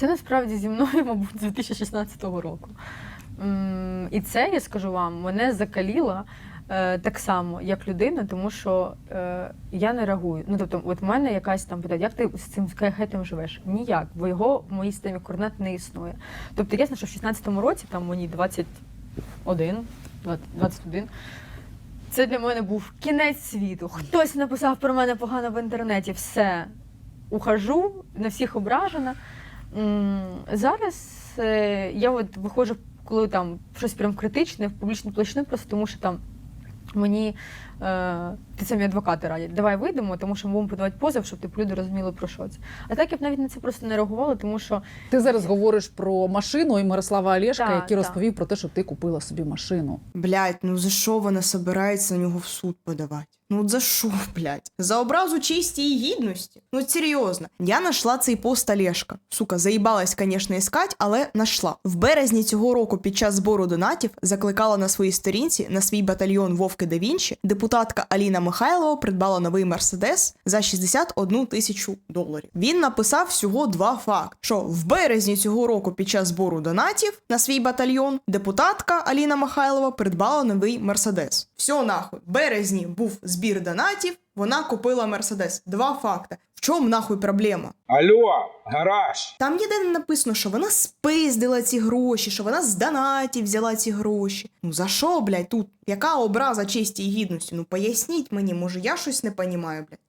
Це насправді зі мною, мабуть, з 2016 року. І це, я скажу вам, мене закаліло е, так само, як людина, тому що е, я не реагую. Ну, тобто, от в мене якась там питає, як ти з цим скайхетом живеш? Ніяк, бо його в моїй системі координат не існує. Тобто, ясно, що в 16-му році, там мені 21, 21, це для мене був кінець світу. Хтось написав про мене погано в інтернеті. Все. Ухожу, на всіх ображена. Зараз е, я от виходжу, коли там щось прям критичне, в публічну площину, просто тому що там мені ті самі адвокати радять, давай вийдемо, тому що ми будемо подавати позов, щоб типу, люди розуміли про що це. А так я б навіть на це просто не реагувала, тому що Ти зараз говориш про машину і Мирослава Олешка, Так, який так. розповів про те, що ти купила собі машину. Блять, ну за що вона собирається на нього в суд подавати? Ну от за що, блять? За образу честі і гідності? Ну от серйозно. Я нашла цей пост Олешка. Сука, заїбалась, звісно, іскать, але нашла. В березні цього року під час збору донатів закликала на своїй сторінці на свій батальйон Вовки да Вінчі. Депутатка Аліна Михайлова придбала новий мерседес за 61 тисячу доларів. Він написав всього два факти: що в березні цього року під час збору донатів на свій батальйон депутатка Аліна Михайлова придбала новий мерседес. Все нахуй. Березні був збір донатів. Вона купила мерседес. Два факти. В чому нахуй проблема? Алло, гараж! Там ніде не написано, що вона спиздила ці гроші, що вона з донатів взяла ці гроші. Ну за що, блядь, тут? Яка образа честі і гідності? Ну поясніть мені, може я щось не понімаю, блядь.